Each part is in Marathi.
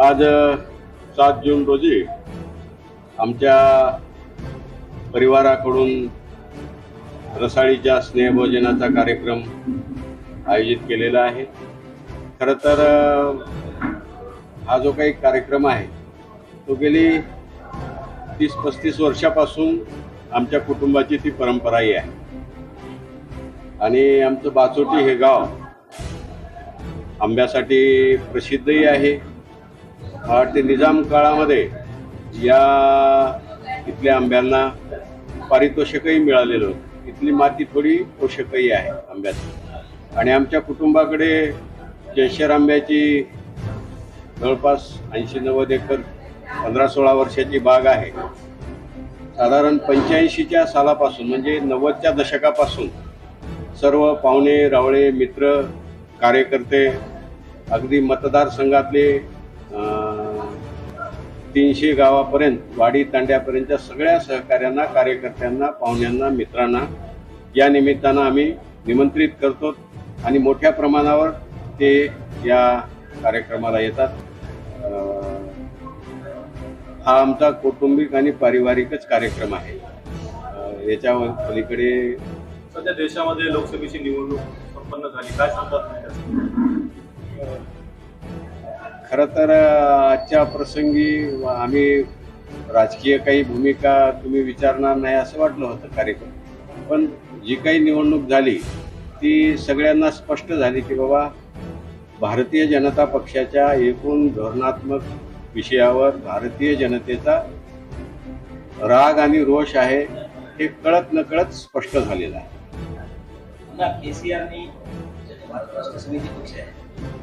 आज सात जून रोजी आमच्या परिवाराकडून रसाळीच्या स्नेहभोजनाचा कार्यक्रम आयोजित केलेला आहे. खरं तर हा जो काही कार्यक्रम आहे तो गेली तीस पस्तीस वर्षापासून आमच्या कुटुंबाची ती परंपराही आहे. आणि आमचं बाचोटी हे गाव आंब्यासाठी प्रसिद्धही आहे. मला वाटते निजाम काळामध्ये या इथल्या आंब्यांना पारितोषिकही मिळालेलं होतं. इथली माती थोडी पोषकही आहे आंब्याची. आणि आमच्या कुटुंबाकडे जयशर आंब्याची जवळपास ऐंशी नव्वद एकर पंधरा सोळा वर्षाची बाग आहे. साधारण पंच्याऐंशीच्या सालापासून म्हणजे नव्वदच्या दशकापासून सर्व पाहुणे रावळे मित्र कार्यकर्ते अगदी मतदारसंघातले तीनशे गावापर्यंत वाडी तांड्यापर्यंतच्या सगळ्या सहकाऱ्यांना कार्यकर्त्यांना पाहुण्यांना मित्रांना या निमित्तानं आम्ही निमंत्रित करतो आणि मोठ्या प्रमाणावर ते या कार्यक्रमाला येतात. अं, हा आमचा कौटुंबिक आणि पारिवारिकच कार्यक्रम आहे. याच्या पलीकडे सध्या देशामध्ये लोकसभेची निवडणूक संपन्न झाली. काय सांगतात? खरं तर आजच्या प्रसंगी आम्ही राजकीय काही भूमिका तुम्ही विचारणार नाही असं वाटलं होतं कार्यक्रम. पण जी काही निवडणूक झाली ती सगळ्यांना स्पष्ट झाली की बाबा भारतीय जनता पक्षाच्या एकूण धोरणात्मक विषयावर भारतीय जनतेचा राग आणि रोष आहे हे कळत न कळत स्पष्ट झालेलं आहे.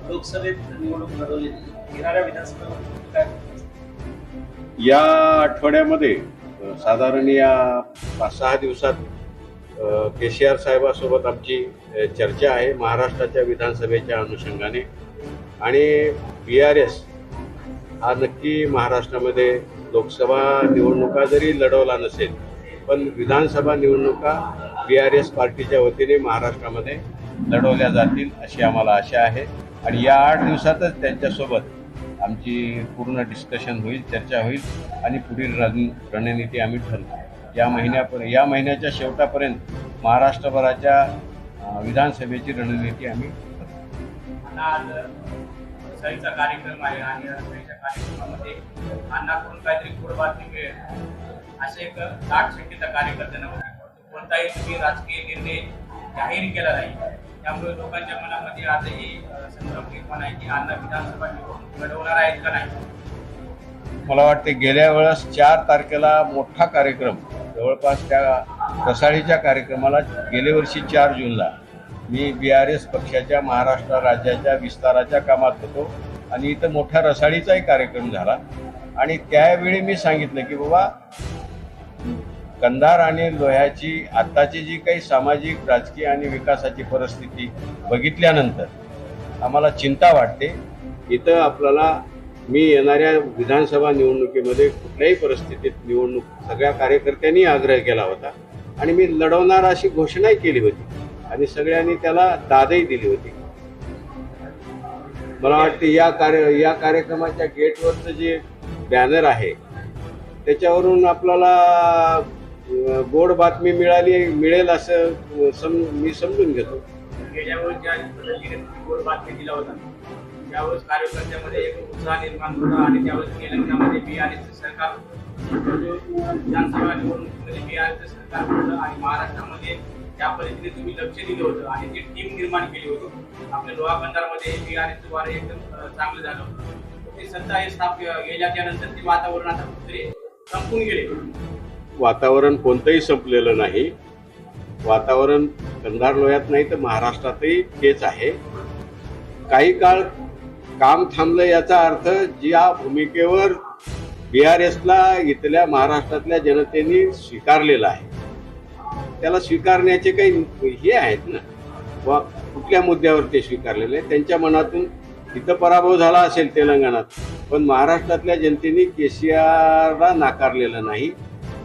लोकसभेत निवडणूक लढवली. येणाऱ्या विधानसभेवर काय या आठवड्यामध्ये साधारण या पाच सहा दिवसात के सी आर साहेबासोबत आमची चर्चा आहे महाराष्ट्राच्या विधानसभेच्या अनुषंगाने. आणि बी आर एस हा नक्की महाराष्ट्रामध्ये लोकसभा निवडणुका जरी लढवला नसेल पण विधानसभा निवडणुका बी आर एस पार्टीच्या वतीने महाराष्ट्रामध्ये लढवल्या जातील अशी आम्हाला आशा आहे. आणि या आठ दिवसातच त्यांच्यासोबत आमची पूर्ण डिस्कशन होईल चर्चा होईल आणि पुढील रण रणनीती आम्ही ठरवू. या महिन्यापर्यंत या महिन्याच्या शेवटापर्यंत महाराष्ट्रभराच्या विधानसभेची रणनीती आम्ही ठरवू. कार्यक्रम आहे आणि कार्यक्रमामध्ये अण्णाकडून काहीतरी गोड बातमी मिळेल. असे एक दाट शक्यता कार्यकर्त्यांना कोणताही तुम्ही राजकीय निर्णय जाहीर केला नाही. त्यामुळे लोकांच्या मनामध्ये आजही संभ्रम निर्माण आहे की अण्णा विधानसभा निवडणूक लढवणार आहेत का नाही? मला वाटते गेल्या वेळेस चार तारखेला मोठा कार्यक्रम जवळपास त्या रसाळीच्या कार्यक्रमाला गेल्या वर्षी चार जूनला मी बी आर एस पक्षाच्या महाराष्ट्र राज्याच्या विस्ताराच्या कामात होतो आणि इथं मोठ्या रसाळीचाही कार्यक्रम झाला. आणि त्यावेळी मी सांगितलं की बाबा कंधार आणि लोह्याची आत्ताची जी काही सामाजिक राजकीय आणि विकासाची परिस्थिती बघितल्यानंतर आम्हाला चिंता वाटते. इथं आपल्याला मी येणाऱ्या विधानसभा निवडणुकीमध्ये कुठल्याही परिस्थितीत निवडणूक सगळ्या कार्यकर्त्यांनी आग्रह केला होता. आणि मी लढवणार अशी घोषणाही केली होती. आणि सगळ्यांनी त्याला दादही दिली होती. मला वाटते या कार्य या कार्यक्रमाच्या गेटवरचं जे बॅनर आहे त्याच्यावरून आपल्याला गोड बातमी मिळाली मिळेल असं सम मी समजून घेतो. गेल्या वेळेस ज्या पद्धतीने गोड बातमी दिला होता त्यावेळेस कार्यकर्त्यामध्ये एक उत्साह निर्माण होता आणि त्यावेळेस तेलंगणामध्ये बी आर एसचं सरकार विधानसभा निवडणुकीमध्ये बी आर एसचं सरकार होतं आणि महाराष्ट्रामध्ये त्या पद्धतीने तुम्ही लक्ष दिलं होतं आणि टीम निर्माण केली होती. आपल्या लोहा बंधारमध्ये बी आर एकदम चांगलं झालं होतं. ते सत्ता हे स्थाप गेल्या त्यानंतर ते वातावरण आता कुठेतरी संपून गेले. वातावरण कोणतंही संपलेलं नाही. वातावरण कंधार लोह्यात नाही तर महाराष्ट्रातही तेच आहे. काही काळ काम थांबलं याचा अर्थ ज्या भूमिकेवर बी आर एसला इथल्या महाराष्ट्रातल्या जनतेने स्वीकारलेला आहे. त्याला स्वीकारण्याचे काही हे आहेत ना वा कुठल्या मुद्द्यावर ते स्वीकारलेले आहे त्यांच्या मनातून इथं पराभव झाला असेल तेलंगणात पण महाराष्ट्रातल्या जनतेने के सी आरला नाकारलेलं नाही.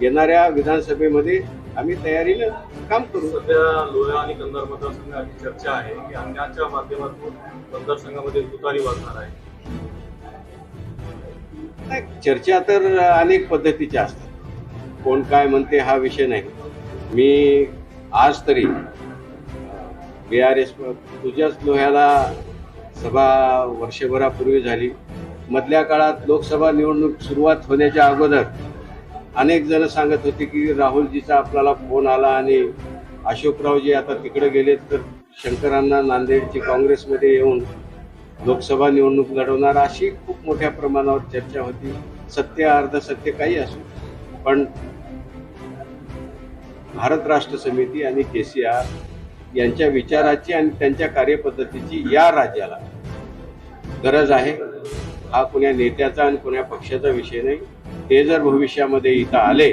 येणाऱ्या विधानसभेमध्ये आम्ही तयारीनं काम करू. सध्या लोहा आणि कंधार मतदारसंघाची चर्चा आहे की अन्याच्या माध्यमातून मतदारसंघामध्ये तुतारी वाजणार आहे. नाही चर्चा तर अनेक पद्धतीच्या असतात. कोण काय म्हणते हा विषय नाही. मी आज तरी बी आर एस तुझ्याच लोह्याला सभा वर्षभरापूर्वी झाली. मधल्या काळात लोकसभा निवडणूक सुरुवात होण्याच्या अगोदर अनेक जण सांगत होते की राहुलजीचा आपल्याला फोन आला आणि अशोकरावजी आता तिकडे गेलेत तर शंकरांना नांदेडची काँग्रेसमध्ये येऊन लोकसभा निवडणूक लढवणार अशी खूप मोठ्या प्रमाणावर चर्चा होती. सत्य अर्ध सत्य काही असो. पण भारत राष्ट्र समिती आणि के सी आर यांच्या विचाराची आणि त्यांच्या कार्यपद्धतीची या राज्याला गरज आहे. हा कोण्या नेत्याचा आणि कोण्या पक्षाचा विषय नाही. ते जर भविष्यामध्ये इथं आले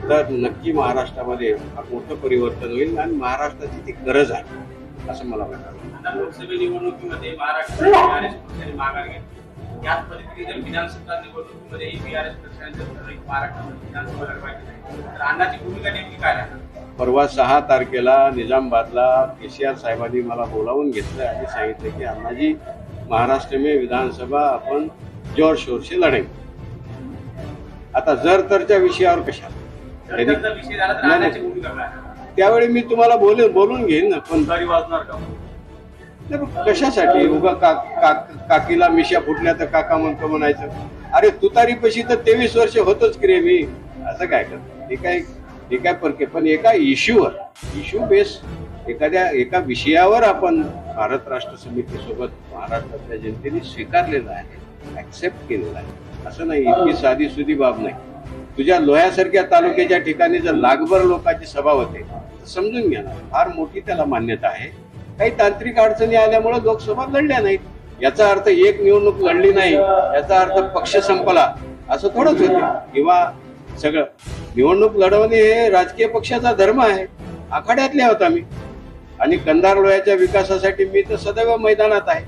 तर नक्की महाराष्ट्रामध्ये फार मोठं परिवर्तन होईल आणि महाराष्ट्राची ती गरज आहे असं मला वाटतं. लोकसभा निवडणुकीमध्ये महाराष्ट्र बीआरएस पक्षाने माघार घेतली. याच पद्धतीने जर विधानसभा निवडणुकीमध्ये बीआरएस पक्षाने जर ठरवलं की महाराष्ट्रामध्ये विधानसभा लढवायची नाही तर अण्णाची भूमिका नेमकी काय राहणार? परवा सहा तारखेला निजामाबादला के सी आर साहेबांनी मला बोलावून घेतलं आणि सांगितलं की अण्णाजी महाराष्ट्र में विधानसभा आपण जोर शोर से लढेंगे आता जर तरच्या विषयावर कशा? त्यावेळी मी तुम्हाला बोलून बोलून घेईन ना पण वाजणार का? कशासाठी? उगा का, का, काकीला मिशा फुटल्या तर काका म्हणतो म्हणायचं. अरे तुतारी पशी तर तेवीस वर्ष होतच की रे मी. असं काय करतो हे काय हे काय परके पण एका इश्यूवर इश्यू बेस एखाद्या एका विषयावर आपण भारत राष्ट्र समितीसोबत महाराष्ट्रातल्या जनतेने स्वीकारलेलं आहे ऍक्सेप्ट केलेलं आहे. असं नाही इतकी साधी सुधी बाब नाही. तुझ्या लोह्यासारख्या तालुक्याच्या ठिकाणी जर लाखभर लोकांची सभा होते तर समजून घ्या ना फार मोठी त्याला मान्यता आहे. काही तांत्रिक अडचणी आल्यामुळे लोकसभा लढल्या नाहीत. याचा अर्थ एक निवडणूक लढली नाही याचा अर्थ पक्ष संपला असं थोडंच होते. किंवा सगळं निवडणूक लढवणे हे राजकीय पक्षाचा धर्म आहे. आखाड्यातले आहोत आम्ही. आणि कंधार लोह्याच्या विकासासाठी मी तर सदैव मैदानात आहे.